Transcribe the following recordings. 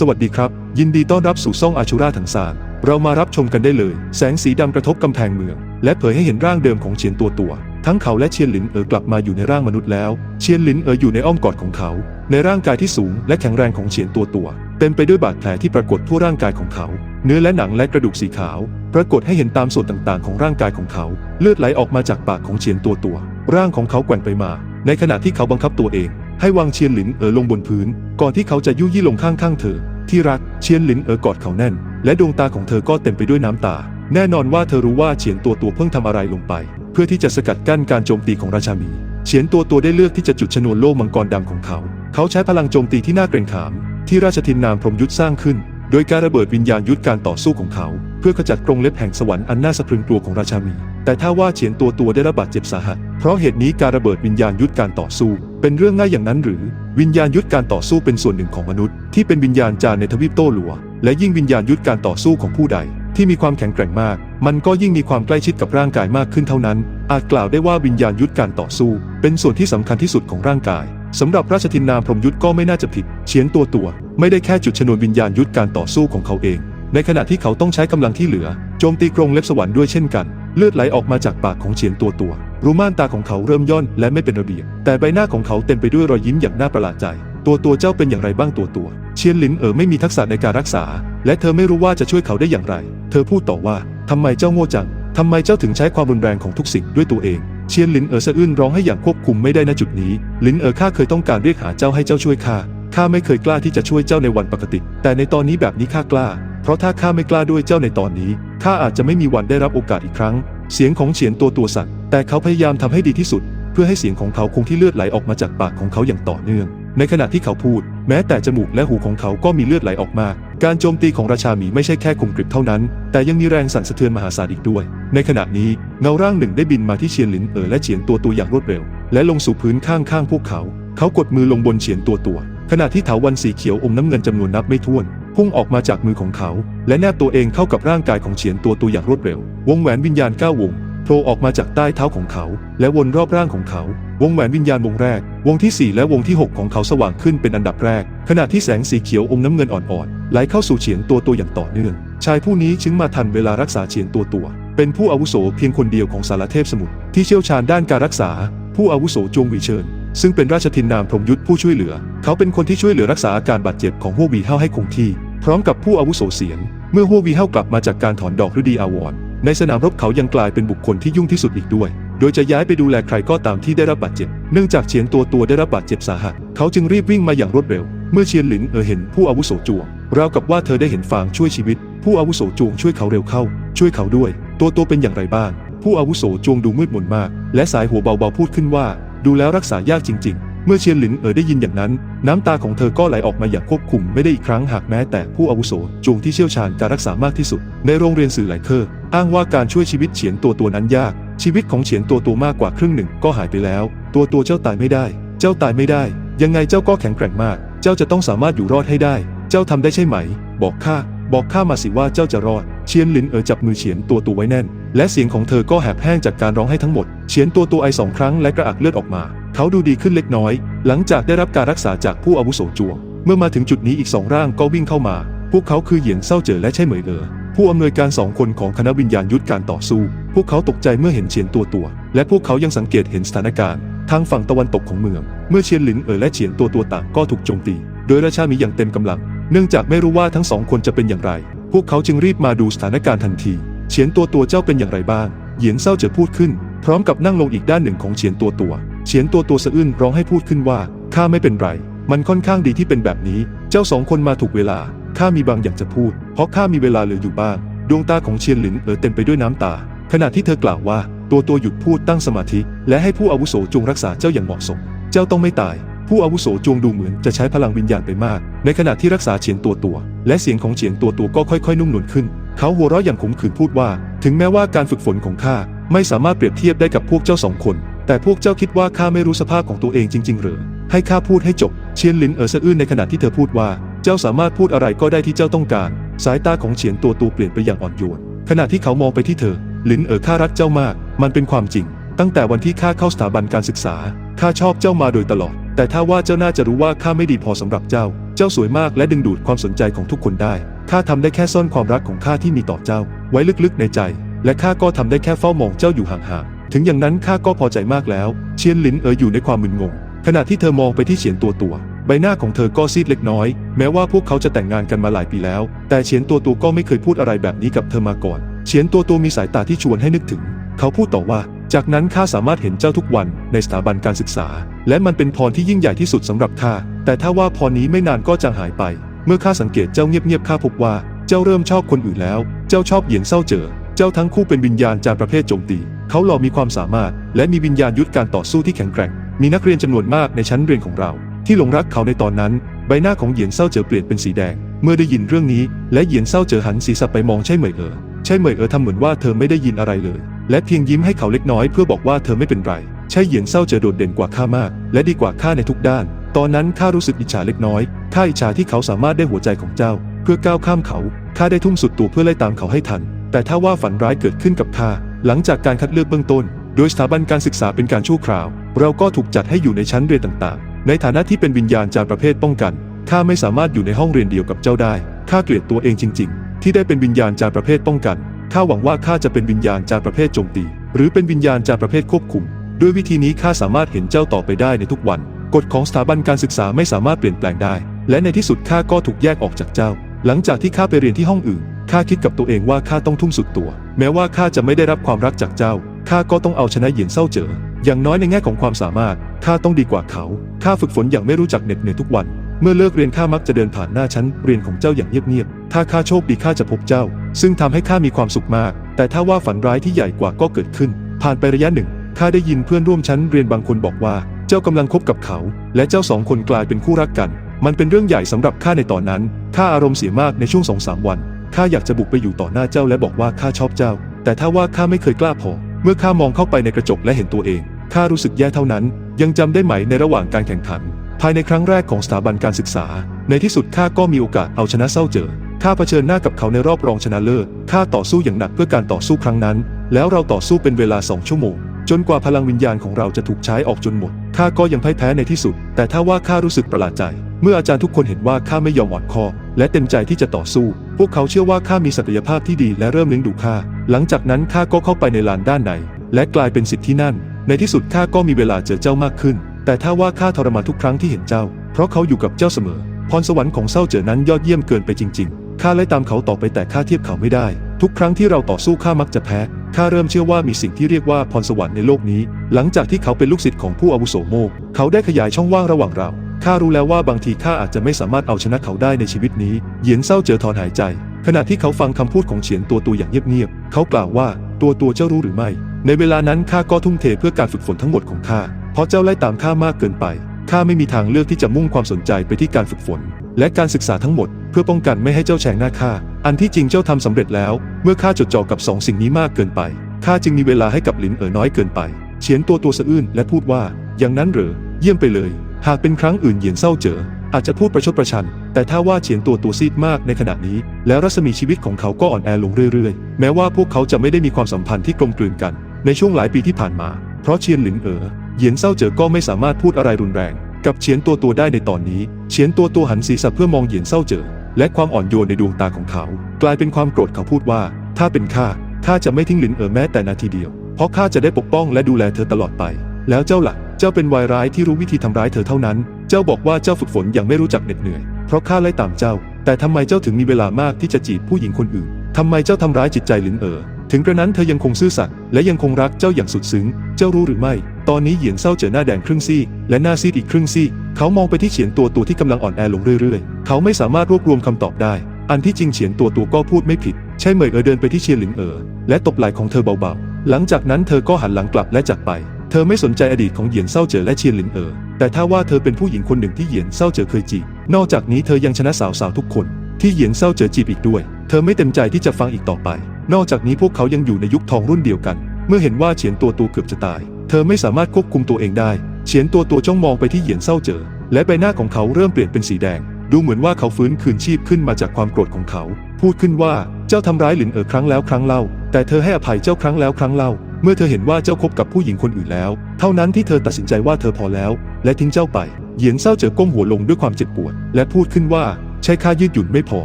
สวัสดีครับ ยินดีต้อนรับสู่ซ่องอาชูราถังซานเรามารับชมกันได้เลย แสงสีดำกระทบกำแพงเมือง และเผยให้เห็นร่างเดิมของเฉียนตัวตัว ทั้งเขาและเชียนหลินเอ๋อกลับมาอยู่ในร่างมนุษย์แล้ว เชียนหลินเอ๋ออยู่ในอ้อมกอดของเขา ในร่างกายที่สูงและแข็งแรงของเฉียนตัวตัวเต็มไปด้วยบาดแผลที่ปรากฏทั่วร่างกายของเขา เนื้อและหนังและกระดูกสีขาว ปรากฏให้เห็นตามส่วนต่างๆ ของร่างกายของเขา เลือดไหลออกมาจากปากของเฉียนตัวตัว ร่างของเขาแกว่งไปมา ในขณะที่เขาบังคับตัวเอง ให้วางเชียนหลินเอ๋อลงบนพื้น ก่อนที่เขาจะยุยี่ลงข้างๆเธอ ที่รักเชียนหลินเอ๋อกอดเขาแน่น และดวงตาของเธอก็เต็มไปด้วยน้ำตา แน่นอนว่าเธอรู้ว่าเฉียนตัวตัวเพิ่งทำอะไรลงไป เพื่อที่จะสกัดกั้นการโจมตีของราชาหมีเฉียนตัวตัวได้เลือกที่จะจุดชนวนโล่มังกรดำของเขา เขาใช้พลังโจมตีที่น่าเกรงขาม ที่ราชทินนามพรมยุทธสร้างขึ้น โดยการระเบิดวิญญาณยุทธการต่อสู้ของเขา เพื่อขจัดกรงเล็บแห่งสวรรค์อันน่าสะพรึงกลัวของราชาหมี แต่ถ้าว่าเฉียนตัวตัวได้รับบาดเจ็บสาหัส เพราะเหตุนี้การระเบิดวิญญาณยุทธการต่อสู้ เป็นเรื่องง่ายอย่างนั้นหรือ วิญญาณยุทธการต่อสู้เป็นส่วนหนึ่งของมนุษย์ ที่เป็นวิญญาณจารในทวีปโต้หลัว และยิ่งวิญญาณยุทธการต่อสู้ของผู้ใด ที่มีความแข็งแกร่งมาก มันก็ยิ่งมีความใกล้ชิดกับร่างกายมากขึ้นเท่านั้น อาจกล่าวได้ว่าวิญญาณยุทธการต่อสู้ เป็นส่วนที่สำคัญที่สุดของร่างกายสำหรับราชทินนามพรมยุทธก็ไม่น่าจะผิด เฉียนตัวตัว ไม่ได้แค่จุดชนวนวิญญาณยุทธการต่อสู้ของเขาเอง ในขณะที่เขาต้องใช้กำลังที่เหลือ โจมตีกรงเล็บสวรรค์ด้วยเช่นกัน เลือดไหลออกมาจากปากของเฉียนตัวตัว รูม่านตาของเขาเริ่มย่อนและไม่เป็นระเบียบ แต่ใบหน้าของเขาเต็มไปด้วยรอยยิ้มอย่างน่าประหลาดใจ ตัวตัวเจ้าเป็นอย่างไรบ้างตัวตัว เชียนหลินเอ๋อไม่มีทักษะในการรักษา และเธอไม่รู้ว่าจะช่วยเขาได้อย่างไร เธอพูดต่อว่าทำไมเจ้าโง่จังทำไมเจ้าถึงใช้ความรุนแรงของทุกสิ่งด้วยตัวเองเชียนหลินเอ๋อสะอื้นร้องให้อย่างควบคุมไม่ได้ณจุดนี้หลินเอ๋อข้าเคยต้องการเรียกหาเจ้าให้เจ้าช่วยข้า ข้าไม่เคยกล้าที่จะช่วยเจ้าในวันปกติ แต่ในตอนนี้แบบนี้ข้ากล้า เพราะถ้าข้าไม่กล้าด้วยเจ้าในตอนนี้ ข้าอาจจะไม่มีวันได้รับโอกาสอีกครั้ง เสียงของเฉียนตัวตัวสั่น แต่เขาพยายามทำให้ดีที่สุด เพื่อให้เสียงของเขาคงที่เลือดไหลออกมาจากปากของเขาอย่างต่อเนื่อง ในขณะที่เขาพูด แม้แต่จมูกและหูของเขาก็มีเลือดไหลออกมา การโจมตีของราชาหมีไม่ใช่แค่คมกริบเท่านั้น แต่ยังมีแรงสั่นสะเทือนมหาศาลอีกด้วย ในขณะนี้เงาร่างหนึ่งได้บินมาที่เฉียนหลินเอ๋อและเฉียนตัวตัวอย่างรวดเร็ว และลงสู่พื้นข้างๆพวกเขา เขากดมือลงบนเฉียนตัวตัว ขณะที่เถาวันสีเขียวอมน้ำเงินจำนวนนับไม่ถ้วน พุ่งออกมาจากมือของเขา และแนบตัวเองเข้ากับร่างกายของเฉียนตัวตัวอย่างรวดเร็ว วงแหวนวิญญาณเก้าวงโผล่ออกมาจากใต้เท้าของเขา และวนรอบร่างของเขา วงแหวนวิญญาณวงแรก วงที่ 4 และวงที่ 6 ของเขาสว่างขึ้นเป็นอันดับแรก ขณะที่แสงสีเขียวอมน้ำเงินอ่อนๆไหลเข้าสู่เฉียนตัวตัวอย่างต่อเนื่อง ชายผู้นี้จึงมาทันเวลารักษาเฉียนตัวตัว เป็นผู้อาวุโสเพียงคนเดียวของสารเทพสมุทรที่เชี่ยวชาญด้านการรักษา ผู้อาวุโสจงหวีเชิญ ซึ่งเป็นราชทินนามพรมยุทธผู้ช่วยเหลือ เขาเป็นคนที่ช่วยเหลือรักษาอาการบาดเจ็บของฮัววีเฮาให้คงที่ พร้อมกับผู้อาวุโสเสียง เมื่อฮัววีเฮากลับมาจากการถอนดอกฤดีอาวรณ์ในสนามรบเขายังกลายเป็นบุคคลที่ยุ่งที่สุดอีกด้วย โดยจะย้ายไปดูแลใครก็ตามที่ได้รับบาดเจ็บ เนื่องจากเฉียนตัวตัวได้รับบาดเจ็บสาหัส เขาจึงรีบวิ่งมาอย่างรวดเร็ว เมื่อเชียนหลินเออเห็นผู้อาวุโสจวงราวกับว่าเธอได้เห็นฟางช่วยชีวิต ผู้อาวุโสจวงช่วยเขาเร็วเข้า ช่วยเขาด้วย ตัวตัวเป็นอย่างไรบ้าง ผู้อาวุโสจวงดูมืดมนมาก และสายหัวเบาๆพูดขึ้นว่า ดูแล้วรักษายากจริง ๆ เมื่อเชียนหลินเอ๋อได้ยินอย่างนั้น น้ำตาของเธอก็ไหลออกมาอย่างควบคุมไม่ได้อีกครั้งหากแม้แต่ผู้อาวุโสจงที่เชี่ยวชาญการรักษามากที่สุด ในโรงเรียนสื่อหลายเคอร์อ้างว่าการช่วยชีวิตเฉียนตัวตัวนั้นยาก ชีวิตของเฉียนตัวตัวมากกว่าครึ่งหนึ่งก็หายไปแล้ว ตัวตัวเจ้าตายไม่ได้ เจ้าตายไม่ได้ ยังไงเจ้าก็แข็งแกร่งมาก เจ้าจะต้องสามารถอยู่รอดให้ได้ เจ้าทำได้ใช่ไหม บอกข้า บอกข้ามาสิว่าเจ้าจะรอด เชียนหลินเอ๋อจับมือเฉียนตัวตัวไว้แน่น และเสียงของเธอก็แหบแห้งจากการร้องให้ทั้งหมด เฉียนตัวตัวไอสองครั้งและกระอักเลือดออกมา เขาดูดีขึ้นเล็กน้อย หลังจากได้รับการรักษาจากผู้อาวุโสจวง เมื่อมาถึงจุดนี้อีกสองร่างก็วิ่งเข้ามา พวกเขาคือเหยียนเศร้าเจอและใช่เหมยเอ๋อผู้อำนวยการสองคนของคณะวิญญาณยุทธการต่อสู้ พวกเขาตกใจเมื่อเห็นเฉียนตัวตัว และพวกเขายังสังเกตเห็นสถานการณ์ ทางฝั่งตะวันตกของเมือง เมื่อเชียนหลินเอ๋อและเฉียนตัวตัวต่างก็ถูกโจมตี โดยราชามีอย่างเต็มกำลัง เนื่องจากไม่รู้ว่าทั้งสองคนจะเป็นอย่างไร พวกเขาจึงรีบมาดูสถานการณ์ทันที เฉียนตัวตัวเจ้าเป็นอย่างไรบ้าง เหยียนเศร้าเจอพูดขึ้น พร้อมกับนั่งลงอีกด้านหนึ่งของเฉียนตัวตัว เฉียนตัวตัวสะอื้นร้องให้พูดขึ้นว่า ข้าไม่เป็นไร มันค่อนข้างดีที่เป็นแบบนี้ เจ้าสองคนมาถูกเวลา ข้ามีบางอย่างจะพูด เพราะข้ามีเวลาเหลืออยู่บ้าง ดวงตาของเชียนหลินเอ๋อเต็มไปด้วยน้ำตา ขณะที่เธอกล่าวว่า ตัวตัวหยุดพูดตั้งสมาธิ และให้ผู้อาวุโสจงรักษาเจ้าอย่างเหมาะสม เจ้าต้องไม่ตาย ผู้อาวุโสจงดูเหมือนจะใช้พลังวิญญาณไปมาก ในขณะที่รักษาเฉียนตัวตัว และเสียงของเฉียนตัวตัวก็ค่อยๆ นุ่มนวลขึ้น เขาหัวเราะอย่างขมขื่นพูดว่า ถึงแม้ว่าการฝึกฝนของข้าไม่สามารถเปรียบเทียบได้กับพวกเจ้าสองคน แต่พวกเจ้าคิดว่าข้าไม่รู้สภาพของตัวเองจริง ๆ หรือ ให้ข้าพูดให้จบ เชียนลินเอ๋อสะอื้นในขณะที่เธอพูดว่า เจ้าสามารถพูดอะไรก็ได้ที่เจ้าต้องการ สายตาของเฉียนตัวตัวเปลี่ยนไปอย่างอ่อนโยน ขณะที่เขามองไปที่เธอ ลินเอ๋อข้ารักเจ้ามาก มันเป็นความจริง ตั้งแต่วันที่ข้าเข้าสถาบันการศึกษา ข้าชอบเจ้ามาโดยตลอด แต่ถ้าว่าเจ้าน่าจะรู้ว่าข้าไม่ดีพอสำหรับเจ้า เจ้าสวยมากและดึงดูดความสนใจของทุกคนได้ ข้าทำได้แค่ซ่อนความรักของข้าที่มีต่อเจ้า ไว้ลึกๆในใจ และข้าก็ทำได้แค่เฝ้ามองเจ้าอยู่ห่างๆ ถึงอย่างนั้นข้าก็พอใจมากแล้ว เชียนหลินเอ๋ออยู่ในความมึนงง ขณะที่เธอมองไปที่เฉียนตัวตัวใบหน้าของเธอก็ซีดเล็กน้อย แม้ว่าพวกเขาจะแต่งงานกันมาหลายปีแล้ว แต่เฉียนตัวตัวก็ไม่เคยพูดอะไรแบบนี้กับเธอมาก่อน เฉียนตัวตัวมีสายตาที่ชวนให้นึกถึง เขาพูดต่อว่า จากนั้นข้าสามารถเห็นเจ้าทุกวันในสถาบันการศึกษา และมันเป็นพรที่ยิ่งใหญ่ที่สุดสำหรับข้าแต่ถ้าว่าพรนี้ไม่นานก็จางหายไป เมื่อข้าสังเกตเจ้าเงียบๆข้าพบว่าเจ้าเริ่มชอบคนอื่นแล้ว เจ้าชอบเหยียนเศร้าเจอ เจ้าทั้งคู่เป็นวิญญาณจารประเภทโจมตี เขาหล่อมีความสามารถ และมีวิญญาณยุทธการต่อสู้ที่แข็งแกร่ง มีนักเรียนจำนวนมากในชั้นเรียนของเรา ที่หลงรักเขาในตอนนั้น ใบหน้าของเหยียนเศร้าเจอเปลี่ยนเป็นสีแดง เมื่อได้ยินเรื่องนี้ และเหยียนเศร้าเจอหันศีรษะไปมองใช่เหมยเอ๋อใช่เหมยเอ๋อทำเหมือนว่าเธอไม่ได้ยินอะไรเลย และเพียงยิ้มให้เขาเล็กน้อยเพื่อบอกว่าเธอไม่เป็นไร ใช่เหยียนเศร้าเจอโดดเด่นกว่าข้ามาก และดีกว่าข้าในทุกด้าน ตอนนั้นข้ารู้สึกอิจฉาเล็กน้อย ข้าอิจฉาที่เขาสามารถได้หัวใจของเจ้า เพื่อก้าวข้ามเขา ข้าได้ทุ่มสุดตัวเพื่อไล่ตามเขาให้ทัน แต่ถ้าว่าฝันร้ายเกิดขึ้นกับข้า หลังจากการคัดเลือกเบื้องต้น โดยสถาบันการศึกษาเป็นการชั่วคราว เราก็ถูกจัดให้อยู่ในชั้นเรียนต่างๆ ในฐานะที่เป็นวิญญาณจารประเภทป้องกัน ข้าไม่สามารถอยู่ในห้องเรียนเดียวกับเจ้าได้ ข้าเกลียดตัวเองจริง ๆ ที่ได้เป็นวิญญาณจารประเภทป้องกัน ข้าหวังว่าข้าจะเป็นวิญญาณจารประเภทโจมตี หรือเป็นวิญญาณจารประเภทควบคุม ด้วยวิธีนี้ข้าสามารถเห็นเจ้าต่อไปได้ในทุกวัน กฎของสถาบันการศึกษาไม่สามารถเปลี่ยนแปลงได้ และในที่สุดข้าก็ถูกแยกออกจากเจ้า หลังจากที่ข้าไปเรียนที่ห้องอื่นข้าคิดกับตัวเองว่าข้าต้องทุ่มสุดตัว แม้ว่าข้าจะไม่ได้รับความรักจากเจ้าข้าก็ต้องเอาชนะเหยียนเศร้าเจออย่างน้อยในแง่ของความสามารถข้าต้องดีกว่าเขาข้าฝึกฝนอย่างไม่รู้จักเหน็ดเหนื่อยทุกวัน เมื่อเลิกเรียนข้ามักจะเดินผ่านหน้าชั้นเรียนของเจ้าอย่างเงียบๆ ถ้าข้าโชคดีข้าจะพบเจ้า ซึ่งทำให้ข้ามีความสุขมาก แต่ถ้าว่าฝันร้ายที่ใหญ่กว่าก็เกิดขึ้น ผ่านไประยะหนึ่ง ข้าได้ยินเพื่อนร่วมชั้นเรียนบางคนบอกว่า เจ้ากำลังคบกับเขา และเจ้าสองคนกลายเป็นคู่รักกัน มันเป็นเรื่องใหญ่สำหรับข้าในตอนนั้น ข้าอารมณ์เสียมากในช่วงสองสามวัน ข้าอยากจะบุกไปอยู่ต่อหน้าเจ้าและบอกว่าข้าชอบเจ้า แต่ถ้าว่าข้าไม่เคยกล้าพอ เมื่อข้ามองเข้าไปในกระจกและเห็นตัวเอง ข้ารู้สึกแย่เท่านั้น ยังจำได้ไหมในระหว่างการแข่งขัน ภายในครั้งแรกของสถาบันการศึกษา ในที่สุดข้าก็มีโอกาสเอาชนะเศร้าเจอข้าเผชิญหน้ากับเขาในรอบรองชนะเลิศข้าต่อสู้อย่างหนักเพื่อการต่อสู้ครั้งนั้น แล้วเราต่อสู้เป็นเวลาสองชั่วโมง จนกว่าพลังวิญญาณของเราจะถูกใช้ออกจนหมดข้าก็ยังพ่ายแพ้ในที่สุด แต่ถ้าว่าข้ารู้สึกประหลาดใจ เมื่ออาจารย์ทุกคนเห็นว่าข้าไม่ยอมอ่อนคอ และเต็มใจที่จะต่อสู้ พวกเขาเชื่อว่าข้ามีศักยภาพที่ดีและเริ่มเลี้ยงดูข้าหลังจากนั้นข้าก็เข้าไปในลานด้านในและกลายเป็นสิทธิ์ที่นั่น ในที่สุดข้าก็มีเวลาเจอเจ้ามากขึ้น แต่ถ้าว่าข้าทรมานทุกครั้งที่เห็นเจ้า เพราะเขาอยู่กับเจ้าเสมอ พรสวรรค์ของเศร้าเจอนั้นยอดเยี่ยมเกินไปจริงๆ ข้าไล่ตามเขาต่อไปแต่ข้าเทียบเขาไม่ได้ ทุกครั้งที่เราต่อสู้ข้ามักจะแพ้ ข้าเริ่มเชื่อว่ามีสิ่งที่เรียกว่าพรสวรรค์ในโลกนี้ หลังจากที่เขาเป็นลูกศิษย์ของผู้อาวุโสโมก เขาได้ขยายช่องว่างระหว่างเรา ข้ารู้แล้วว่าบางทีข้าอาจจะไม่สามารถเอาชนะเขาได้ในชีวิตนี้ เหยียนเศร้าเจอถอนหายใจ ขณะที่เขาฟังคำพูดของเฉียนตัวตัวอย่างเงียบๆ เขากล่าวว่าตัวตัวเจ้ารู้หรือไม่ ในเวลานั้นข้าก็ทุ่มเทเพื่อการฝึกฝนทั้งหมดของข้า เพราะเจ้าไล่ตามข้ามากเกินไป ข้าไม่มีทางเลือกที่จะมุ่งความสนใจไปที่การฝึกฝน และการศึกษาทั้งหมด เพื่อป้องกันไม่ให้เจ้าแฉงหน้าข้า อันที่จริงเจ้าทำสำเร็จแล้ว เมื่อข้าจดจ่อกับสองสิ่งนี้มากเกินไป ข้าจึงมีเวลาให้กับหลินเอ๋อน้อยเกินไป เฉียนตัวตัวสะอื้นและพูดว่า อย่างนั้นเหรอ เยี่ยมไปเลย หากเป็นครั้งอื่นเหยียนเศร้าเจออาจจะพูดประชดประชัน แต่ถ้าว่าเฉียนตัวตัวซีดมากในขณะนี้ แล้วรัศมีชีวิตของเขาก็อ่อนแอลงเรื่อยๆ แม้ว่าพวกเขาจะไม่ได้มีความสัมพันธ์ที่กลมกลืนกัน ในช่วงหลายปีที่ผ่านมา เพราะเชียนหลินเอ๋อเหยียนเศร้าเจอก็ไม่สามารถพูดอะไรรุนแรง กับเฉียนตัวตัวได้ในตอนนี้เฉียนตัวตัวหันศีรษะเพื่อมองเหยียนเศร้าเจอและความอ่อนโยนในดวงตาของเขา กลายเป็นความโกรธเขาพูดว่า ถ้าเป็นข้าข้าจะไม่ทิ้งหลินเอ๋อแม้แต่นาทีเดียว เพราะข้าจะได้ปกป้องและดูแลเธอตลอดไป แล้วเจ้าล่ะ เจ้าเป็นวายร้ายที่รู้วิธีทำร้ายเธอเท่านั้น เจ้าบอกว่าเจ้าฝึกฝนอย่างไม่รู้จักเหน็ดเหนื่อย ราะข้าไล่ตามเจ้า แต่ทำไมเจ้าถึงมีเวลามากที่จะจีบผู้หญิงคนอื่นทำไมเจ้าทำร้ายจิตใจหลินเอ๋อถึงกระนั้นเธอยังคงซื่อสัตย์และยังคงรักเจ้าอย่างสุดซึ้ง เจ้ารู้หรือไม่ ตอนนี้เหยียนเศร้าเจอหน้าแดงครึ่งซี่ และหน้าซีดอีกครึ่งซี่ เขามองไปที่เฉียนตัวตัวที่กำลังอ่อนแอลงเรื่อยๆ เขาไม่สามารถรวบรวมคำตอบได้ อันที่จริงเฉียนตัวตัวก็พูดไม่ผิด ใช่เหมยเอ๋อเดินไปที่เชียนหลินเอ๋อและตบไหล่ของเธอเบาๆ หลังจากนั้นเธอก็หันหลังกลับและจากไป เธอไม่สนใจอดีตของเหยียนเศร้าเจอและเชียนหลินเอ๋อแต่ถ้าว่าเธอเป็นผู้หญิงคนหนึ่งที่เหยียนเศร้าเจอเคยจีบ นอกจากนี้เธอยังชนะสาวๆทุกคน ที่เหยียนเศร้าเจอจีบอีกด้วย เธอไม่เต็มใจที่จะฟังอีกต่อไป นอกจากนี้พวกเขายังอยู่ในยุคทองรุ่นเดียวกัน เมื่อเห็นว่าเฉียนตัวตัวเกือบจะตาย เธอไม่สามารถควบคุมตัวเองได้ เฉียนตัวตัวจ้องมองไปที่เหยียนเศร้าเจอ และใบหน้าของเขาเริ่มเปลี่ยนเป็นสีแดง ดูเหมือนว่าเขาฟื้นคืนชีพขึ้นมาจากความโกรธของเขา พูดขึ้นว่าเจ้าทำร้ายหลินเอ๋อครั้งแล้วครั้งเล่า แต่เธอให้อภัยเจ้าครั้งแล้วครั้งเล่า เมื่อเธอเห็นว่าเจ้าคบกับผู้หญิงคนอื่นแล้ว เท่านั้นที่เธอตัดสินใจว่าเธอพอแล้ว และทิ้งเจ้าไป เหยียนเศร้าเจอก้มหัวลงด้วยความเจ็บปวด และพูดขึ้นว่า ใช่ข้ายืดหยุ่นไม่พอ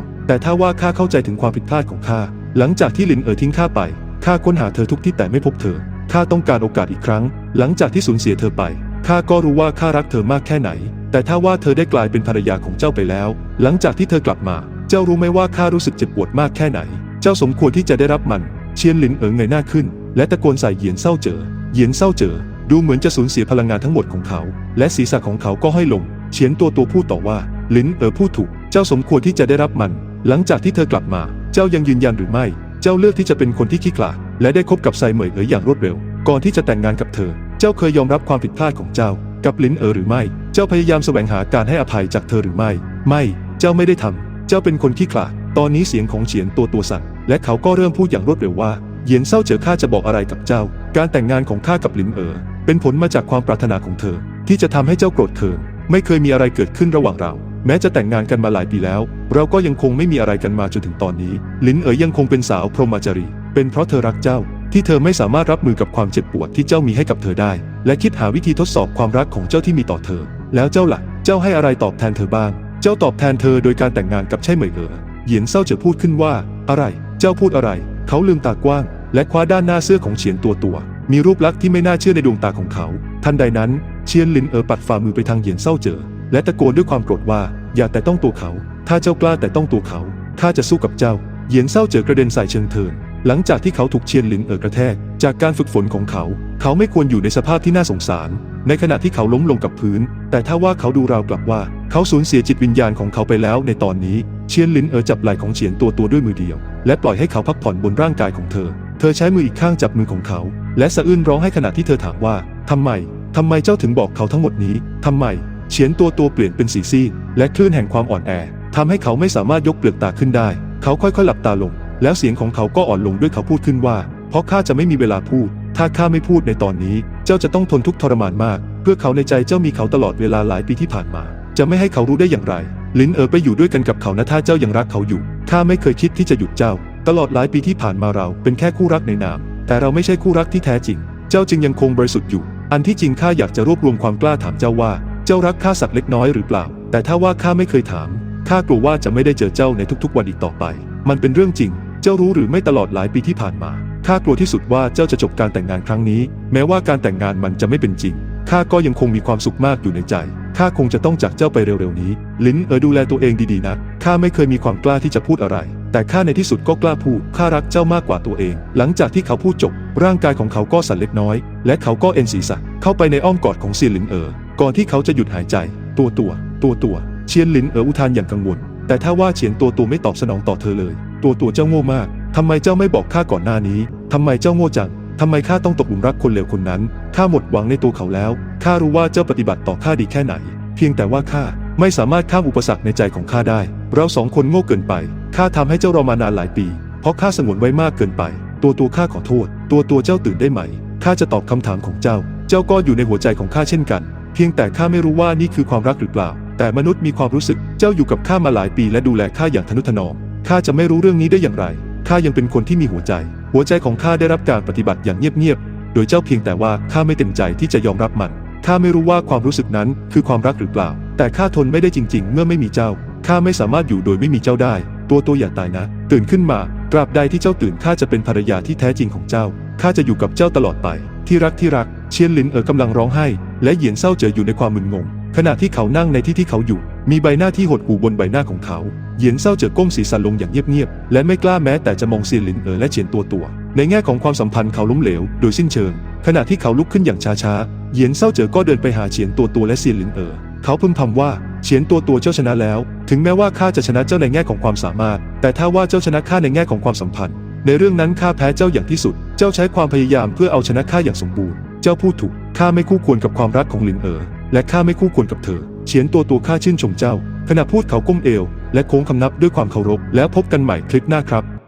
แต่ถ้าว่าข้าเข้าใจถึงความผิดพลาดของข้าหลังจากที่ลินเอ๋อทิ้งข้าไปข้าค้นหาเธอทุกที่แต่ไม่พบเธอข้าต้องการโอกาสอีกครั้ง หลังจากที่สูญเสียเธอไปข้าก็รู้ว่าข้ารักเธอมากแค่ไหน แต่ถ้าว่าเธอได้กลายเป็นภรรยาของเจ้าไปแล้ว หลังจากที่เธอกลับมา เจ้ารู้ไหมว่าข้ารู้สึกเจ็บปวดมากแค่ไหน เจ้าสมควรที่จะได้รับมัน เชียนหลินเอ๋อเงยหน้าขึ้น และตะโกนใส่เหยียนเศร้าเจอเหยียนเศร้าเจอ ดูเหมือนจะสูญเสียพลังงานทั้งหมดของเขา และศีรษะของเขาก็ห้อยลง เฉียนตัวตัวพูดต่อว่า ลินเออพูดถูก เจ้าสมควรที่จะได้รับมัน หลังจากที่เธอกลับมา เจ้ายังยืนยันหรือไม่ เจ้าเลือกที่จะเป็นคนที่ขี้ขลาด และได้คบกับไซเหมยเอ๋ออย่างรวดเร็ว ก่อนที่จะแต่งงานกับเธอ เจ้าเคยยอมรับความผิดพลาดของเจ้า กับลินเออหรือไม่ เจ้าพยายามแสวงหาการให้อภัยจากเธอหรือไม่ ไม่ เจ้าไม่ได้ทำเจ้าเป็นคนขี้ขลาด ตอนนี้เสียงของเฉียนตัวตัวสั่น และเขาก็เริ่มพูดอย่างรวดเร็วว่าเหยียนเศร้าเจอข้าจะบอกอะไรกับเจ้า การแต่งงานของข้ากับลินเอ๋อ เป็นผลมาจากความปรารถนาของเธอ ที่จะทำให้เจ้าโกรธเคืองไม่เคยมีอะไรเกิดขึ้นระหว่างเรา แม้จะแต่งงานกันมาหลายปีแล้ว เราก็ยังคงไม่มีอะไรกันมาจนถึงตอนนี้ ลินเอ๋ยยังคงเป็นสาวพรหมจารี เป็นเพราะเธอรักเจ้า ที่เธอไม่สามารถรับมือกับความเจ็บปวดที่เจ้ามีให้กับเธอได้ และคิดหาวิธีทดสอบความรักของเจ้าที่มีต่อเธอ แล้วเจ้าล่ะเจ้าให้อะไรตอบแทนเธอบ้าง เจ้าตอบแทนเธอโดยการแต่งงานกับใช่เหมยเอ๋อเหยียนเศร้าเจะพูดขึ้นว่า อะไร เจ้าพูดอะไร เขาลืมตากว้าง และคว้าด้านหน้าเสื้อของเฉียนตัวตัว มีรูปลักษณ์ที่ไม่น่าเชื่อในดวงตาของเขา ทันใดนั้นเชียนลินเอ๋อปัดฝ่ามือไปทางเหยียนเศร้าเจอ และตะโกนด้วยความโกรธว่า อย่าแต่ต้องตัวเขา ถ้าเจ้ากล้าแต่ต้องตัวเขาข้าจะสู้กับเจ้า เหยียนเศร้าเจอกระเด็นใส่เชิงเทิน หลังจากที่เขาถูกเชียนลินเอ๋อกระแทก จากการฝึกฝนของเขา เขาไม่ควรอยู่ในสภาพที่น่าสงสาร ในขณะที่เขาล้มลงกับพื้น แต่ถ้าว่าเขาดูราวกลับว่า เขาสูญเสียจิตวิญญาณของเขาไปแล้ว ในตอนนี้เชียนลินเอ๋อจับไหล่ของเฉียนตัวตัวด้วยมือเดียว และปล่อยให้เขาพักผ่อนบนร่างกายของเธอ เธอใช้มืออีกข้างจับมือของเขา และสะอื้นร้องให้ขณะที่เธอถามว่าทำไมทำไมเจ้าถึงบอกเขาทั้งหมดนี้ทำไมเฉียนตัวตัวเปลี่ยนเป็นสีซีดและคลื่นแห่งความอ่อนแอทำให้เขาไม่สามารถยกเปลือกตาขึ้นได้ เขาค่อยๆหลับตาลง แล้วเสียงของเขาก็อ่อนลงด้วยเขาพูดขึ้นว่า เพราะข้าจะไม่มีเวลาพูด ถ้าข้าไม่พูดในตอนนี้ เจ้าจะต้องทนทุกข์ทรมานมาก เพื่อเขาในใจเจ้ามีเขาตลอดเวลาหลายปีที่ผ่านมา จะไม่ให้เขารู้ได้อย่างไร ลินเอ๋อไปอยู่ด้วยกันกับเขานะถ้าเจ้ายังรักเขาอยู่ข้าไม่เคยคิดที่จะหยุดเจ้า ตลอดหลายปีที่ผ่านมาเราเป็นแค่คู่รักในนาม แต่เราไม่ใช่คู่รักที่แท้จริง เจ้าจึงยังคงบริสุทธิ์อยู่ อันที่จริงข้าอยากจะรวบรวมความกล้าถามเจ้าว่า เจ้ารักข้าสักเล็กน้อยหรือเปล่า แต่ถ้าว่าข้าไม่เคยถาม ข้ากลัวว่าจะไม่ได้เจอเจ้าในทุกๆ วันอีกต่อไป มันเป็นเรื่องจริง เจ้ารู้หรือไม่ตลอดหลายปีที่ผ่านมา ข้ากลัวที่สุดว่าเจ้าจะจบการแต่งงานครั้งนี้ แม้ว่าการแต่งงานมันจะไม่เป็นจริง ข้าก็ยังคงมีความสุขมากอยู่ในใจ ข้าคงจะต้องจากเจ้าไปเร็วๆนี้ ลิ้นเออดูแลตัวเองดีๆนะ ข้าไม่เคยมีความกล้าที่จะพูดอะไร แต่ข้าในที่สุดก็กล้าพูดข้ารักเจ้ามากกว่าตัวเอง หลังจากที่เขาพูดจบ ร่างกายของเขาก็สั่นเล็กน้อย และเขาก็เอ็นศีรษะเข้าไปในอ้อมกอดของเซียนหลินเอ๋อก่อนที่เขาจะหยุดหายใจ ตัวตัวตัวตัวเชียนหลินเอ๋ออุทานอย่างกังวล แต่ถ้าว่าเฉียนตัวตัวไม่ตอบสนองต่อเธอเลย ตัวตัวเจ้าโง่มากทำไมเจ้าไม่บอกข้าก่อนหน้านี้ทำไมเจ้าโง่จังทำไมข้าต้องตกหลุมรักคนเลวคนนั้นข้าหมดหวังในตัวเขาแล้วข้ารู้ว่าเจ้าปฏิบัติต่อข้าดีแค่ไหน เพียงแต่ว่าข้าไม่สามารถข้ามอุปสรรคในใจของข้าได้ เราสองคนโง่เกินไป ข้าทำให้เจ้ารอมานานหลายปี เพราะข้าสงวนไว้มากเกินไป ตัวตัวข้าขอโทษ ตัวตัวเจ้าตื่นได้ไหม ข้าจะตอบคำถามของเจ้า เจ้าก็อยู่ในหัวใจของข้าเช่นกัน เพียงแต่ข้าไม่รู้ว่านี่คือความรักหรือเปล่า แต่มนุษย์มีความรู้สึก เจ้าอยู่กับข้ามาหลายปี และดูแลข้าอย่างทนุถนอม ข้าจะไม่รู้เรื่องนี้ได้อย่างไร ข้ายังเป็นคนที่มีหัวใจ หัวใจของข้าได้รับการปฏิบัติอย่างเงียบๆ โดยเจ้าเพียงแต่ว่าข้าไม่เต็มใจที่จะยอมรับมัน ข้าไม่รู้ว่าความรู้สึกนั้นคือความรักหรือเปล่า แต่ข้าทนไม่ได้จริง ๆ เมื่อไม่มีเจ้า ข้าไม่สามารถอยู่โดยไม่มีเจ้าได้ ตัวตัวอย่าตายนะ ตื่นขึ้นมา ตราบใดที่เจ้าตื่นข้าจะเป็นภรรยาที่แท้จริงของเจ้า ข้าจะอยู่กับเจ้าตลอดไป ที่รักที่รัก เชียนหลินเอ๋อกำลังร้องไห้ และเหยียนเศร้าเจออยู่ในความมึนงง ขณะที่เขานั่งในที่ที่เขาอยู่ มีใบหน้าที่หดหู่บนใบหน้าของเขา เหยียนเศร้าเจอก้มศีรษะลงอย่างเงียบๆ และไม่กล้าแม้แต่จะมองเซียนหลินเอ๋อและเฉียนตัวตัว ในแง่ของความสัมพันธ์เขาล้มเหลว โดยสิ้นเชิง ขณะที่เขาลุกขึ้นอย่างช้าๆ เหยียนเศร้าเจอก็เดินไปหาเฉียนตัวตัวและเซียนลินเอ๋อเขาพึมพำว่า เฉียนตัวตัวเจ้าชนะแล้ว ถึงแม้ว่าข้าจะชนะเจ้าในแง่ของความสามารถ แต่ถ้าว่าเจ้าชนะข้าในแง่ของความสัมพันธ์ ในเรื่องนั้นข้าแพ้เจ้าอย่างที่สุด เจ้าใช้ความพยายามเพื่อเอาชนะข้าอย่างสมบูรณ์ เจ้าพูดถูก ข้าไม่คู่ควรกับความรักของหลินเอ๋อ และข้าไม่คู่ควรกับเธอ เฉียนตัวตัวข้าชื่นชมเจ้า ขณะพูดเขาก้มเอว และโค้งคำนับด้วยความเคารพ แล้วพบกันใหม่คลิปหน้าครับ